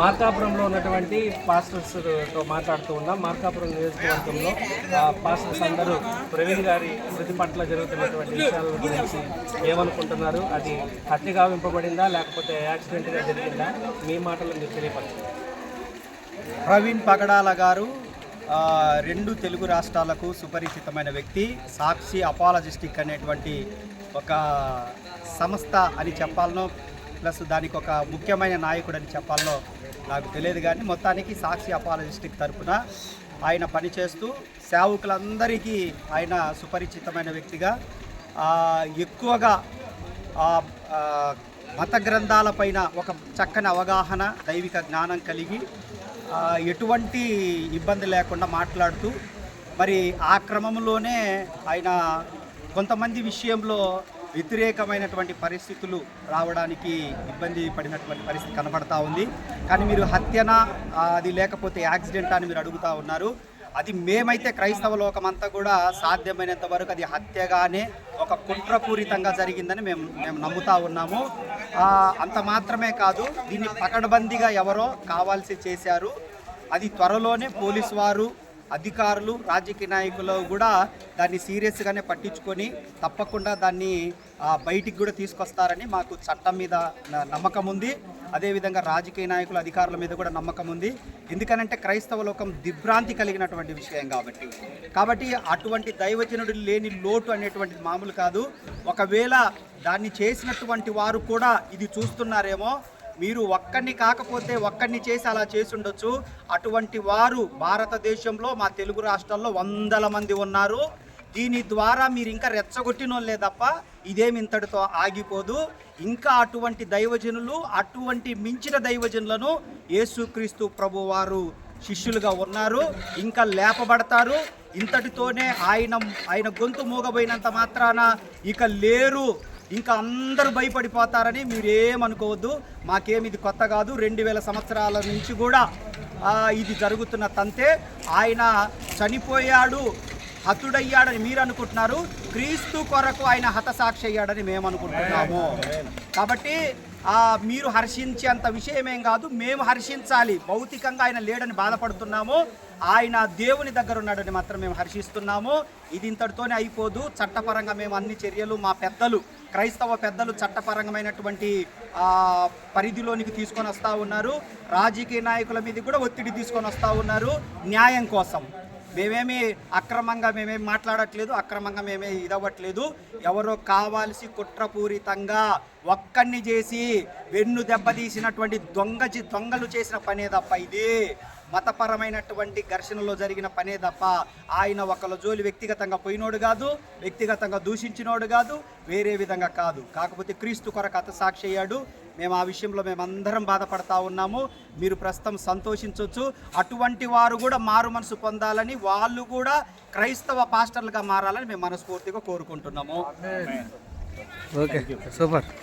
మార్కాపురంలో ఉన్నటువంటి పాస్టర్స్తో మాట్లాడుతూ ఉన్నాం. మార్కాపురం నియోజకవర్గంలో పాస్టర్స్ అందరూ ప్రవీణ్ గారి మృతి పట్ల జరుగుతున్నటువంటి విషయాల గురించి ఏమనుకుంటున్నారు? అది హత్య గావింపబడిందా లేకపోతే యాక్సిడెంట్గా జరిగిందా? మీ మాటలు మీరు తెలియపరచండి. ప్రవీణ్ పగడాల గారు రెండు తెలుగు రాష్ట్రాలకు సుపరిచితమైన వ్యక్తి సాక్షి అపాలజిస్టిక్ అనేటువంటి ఒక సంస్థ అని చెప్పాలనో ప్లస్ దానికి ఒక ముఖ్యమైన నాయకుడు అని చెప్పాలో నాకు తెలియదు కానీ మొత్తానికి సాక్షి అపాలజిస్టిక్ తరపున ఆయన పనిచేస్తూ సేవకులందరికీ ఆయన సుపరిచితమైన వ్యక్తిగా ఎక్కువగా మత గ్రంథాలపైన ఒక చక్కని అవగాహన దైవిక జ్ఞానం కలిగి ఎటువంటి ఇబ్బంది లేకుండా మాట్లాడుతూ మరి ఆ క్రమంలోనే ఆయన కొంతమంది విషయంలో వ్యతిరేకమైనటువంటి పరిస్థితులు రావడానికి ఇబ్బంది పడినటువంటి పరిస్థితి కనబడతా ఉంది. కానీ మీరు హత్యనా అది లేకపోతే యాక్సిడెంట్ అని మీరు అడుగుతా ఉన్నారు. అది మేమైతే క్రైస్తవ లోకమంతా కూడా సాధ్యమైనంత వరకు అది హత్యగానే ఒక కుట్రపూరితంగా జరిగిందని మేము మేము నమ్ముతా ఉన్నాము. అంత మాత్రమే కాదు దీన్ని పకడ్బందీగా ఎవరో కావాల్సి చేశారు. అది త్వరలోనే పోలీసు వారు అధికారులు రాజకీయ నాయకులు కూడా దాన్ని సీరియస్గానే పట్టించుకొని తప్పకుండా దాన్ని బయటికి కూడా తీసుకొస్తారని మాకు చట్టం మీద నమ్మకం ఉంది. అదేవిధంగా రాజకీయ నాయకులు అధికారుల మీద కూడా నమ్మకం ఉంది. ఎందుకనంటే క్రైస్తవ లోకం దిగ్భ్రాంతి కలిగినటువంటి విషయం కాబట్టి. కాబట్టి అటువంటి దైవజనుడు లేని లోటు అనేటువంటిది మామూలు కాదు. ఒకవేళ దాన్ని చేసినటువంటి వారు కూడా ఇది చూస్తున్నారేమో మీరు ఒక్కడిని కాకపోతే ఒక్కడిని చేసి అలా చేసుండొచ్చు. అటువంటి వారు భారతదేశంలో మా తెలుగు రాష్ట్రాల్లో వందల మంది ఉన్నారు. దీని ద్వారా మీరు ఇంకా రెచ్చగొట్టినోళ్ళే తప్ప ఇదేమి ఇంతటితో ఆగిపోదు. ఇంకా అటువంటి దైవజనులు అటువంటి మించిన దైవజనులను యేసుక్రీస్తు ప్రభు వారు శిష్యులుగా ఉన్నారు. ఇంకా లేపబడతారు. ఇంతటితోనే ఆయన ఆయన గొంతు మూగబోయినంత మాత్రాన ఇక లేరు. ఇంకా అందరూ భయపడిపోతారని మీరు ఏమనుకోవద్దు మాకేమి ఇది కొత్త కాదు. రెండు వేల సంవత్సరాల నుంచి కూడా ఇది జరుగుతున్న తంతే. ఆయన చనిపోయాడు హతుడయ్యాడని మీరు అనుకుంటున్నారు క్రీస్తు కొరకు ఆయన హతసాక్షి అయ్యాడని మేము అనుకుంటున్నాము కాబట్టి మీరు హర్షించేంత విషయమేం కాదు మేము హర్షించాలి. భౌతికంగా ఆయన లేడని బాధపడుతున్నాము. ఆయన దేవుని దగ్గర ఉన్నాడని మాత్రం మేము హర్షిస్తున్నాము. ఇది ఇంతటితోనే అయిపోదు. చట్టపరంగా మేము అన్ని చర్యలు మా పెద్దలు క్రైస్తవ పెద్దలు చట్టపరమైనటువంటి పరిధిలోనికి తీసుకొని వస్తూ ఉన్నారు. రాజకీయ నాయకుల మీద కూడా ఒత్తిడి తీసుకొని వస్తూ ఉన్నారు. న్యాయం కోసం. మేమేమి అక్రమంగా మేమేమి మాట్లాడట్లేదు అక్రమంగా మేమే ఇదవ్వట్లేదు. ఎవరో కావాల్సి కుట్రపూరితంగా ఒక్కడిని చేసి వెన్ను దెబ్బతీసినటువంటి దొంగ దొంగలు చేసిన పనే తప్ప ఇది. మతపరమైనటువంటి ఘర్షణలో జరిగిన పనే తప్ప ఆయన ఒకళ్ళ జోలి వ్యక్తిగతంగా పోయినోడు కాదు వ్యక్తిగతంగా దూషించినోడు కాదు వేరే విధంగా కాదు. కాకపోతే క్రీస్తు కొరకు అత సాక్షి అయ్యాడు. మేము ఆ విషయంలో మేమందరం బాధపడతా ఉన్నాము. మీరు ప్రస్తుతం సంతోషించవచ్చు అటువంటి వారు కూడా మారు మనసు పొందాలని వాళ్ళు కూడా క్రైస్తవ పాస్టర్లుగా మారాలని మేము మనస్ఫూర్తిగా కోరుకుంటున్నాము. Okay super